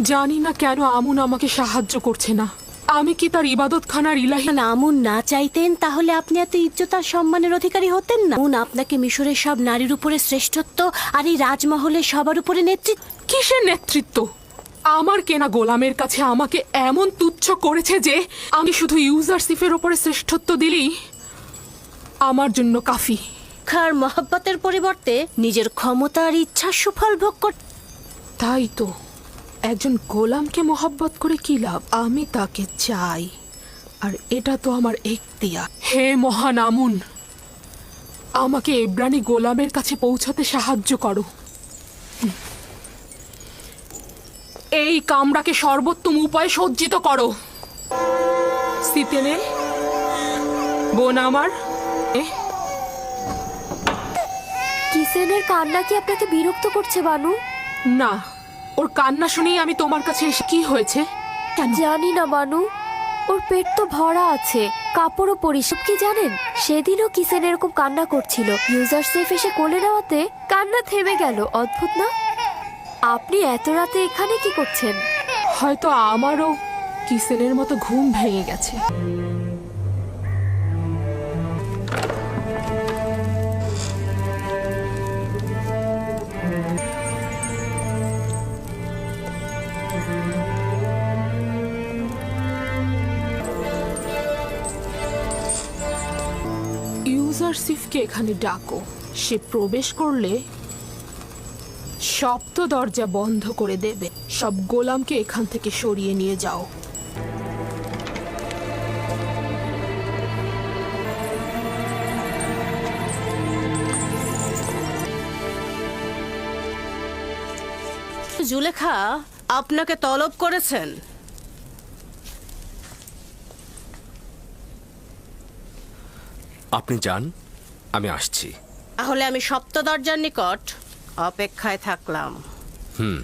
জানি না কেন আমুন আমাকে সাহায্য করছে না। আমি কি তার ইবাদতখানার ইলাহি না আমুন না চাইতেন তাহলে আপনি এত ইজ্জত আর সম্মানের অধিকারী হতেন না। আমুন আপনাকে মিশরের সব নারীর উপরে শ্রেষ্ঠত্ব আর এই রাজমহলের সবার উপরে নেতৃত্ব কিসের নেতৃত্ব? আমার কেনা গোলামের কাছে আমাকে এমন তুচ্ছ করেছে যে আমি শুধু ইউজারসিফের ওপরে শ্রেষ্ঠত্ব দিলেই আমার জন্য কাফি। খার মহব্বতের পরিবর্তে নিজের ক্ষমতা আর ইচ্ছার সুফল ভোগ কর তাই তো। একজন গোলামকে মহব্বত করে কি লাভ? আমি তাকে চাই। আর এটা তো আমার এখতিয়া হে মহান আমুন আমাকে এব্রানি গোলামের কাছে পৌঁছাতে সাহায্য করো। এই কামড়াকে সর্বোত্তম উপায়ে সজ্জিত করো। সিতেনে বোন আমার কিসেনের কান্না কি আপনাকে বিরক্ত করছে বানু? না। ওর কান্না শুনেই আমি তোমার কাছে এসে কি হয়েছে? কেন? জানি না বানু। ওর পেট তো ভরা আছে। কাপড়ও পরিসব কি জানেন? সেদিনও কিসেন এরকম কান্না করছিল। ইউজার সেফ এসে কোলে নেওয়াতে কান্না থেমে গেল। অদ্ভুত না? আপনি এত রাতে এখানে কি করছেন? হয়তো আমারও কিসেনের মতো ঘুম ভেঙে গেছে। ইউজারসিফকে এখানে ডাকো। সে প্রবেশ করলে সপ্ত দরজা বন্ধ করে দেবে। সব গোলামকে এখান থেকে সরিয়ে নিয়ে যাও। জুলেখা, আপনাকে তলব করেছেন। আপনি যান আমি আসছি। তাহলে আমি সপ্ত দরজার নিকট অপেক্ষায় থাকলাম। হুম।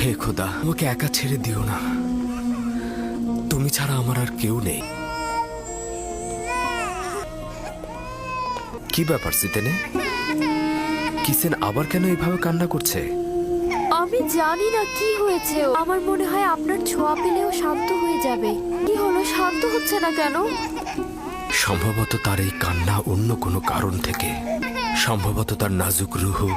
হে খোদা আমাকে একা ছেড়ে দিও না। তুমি ছাড়া আমার আর কেউ নেই। কি ব্যাপার সিতেনে কিসেন আবার কেন এইভাবে কান্না করছে? আমি জানি না কি হয়েছে। আমার মনে হয় আপনার ছোঁয়া পেলেও শান্ত হয়ে যাবে। কি হলো শান্ত হচ্ছে না কেন? সম্ভবত তার এই কান্না অন্য কোনো কারণ থেকে। সম্ভবত তার নাজুক রুহু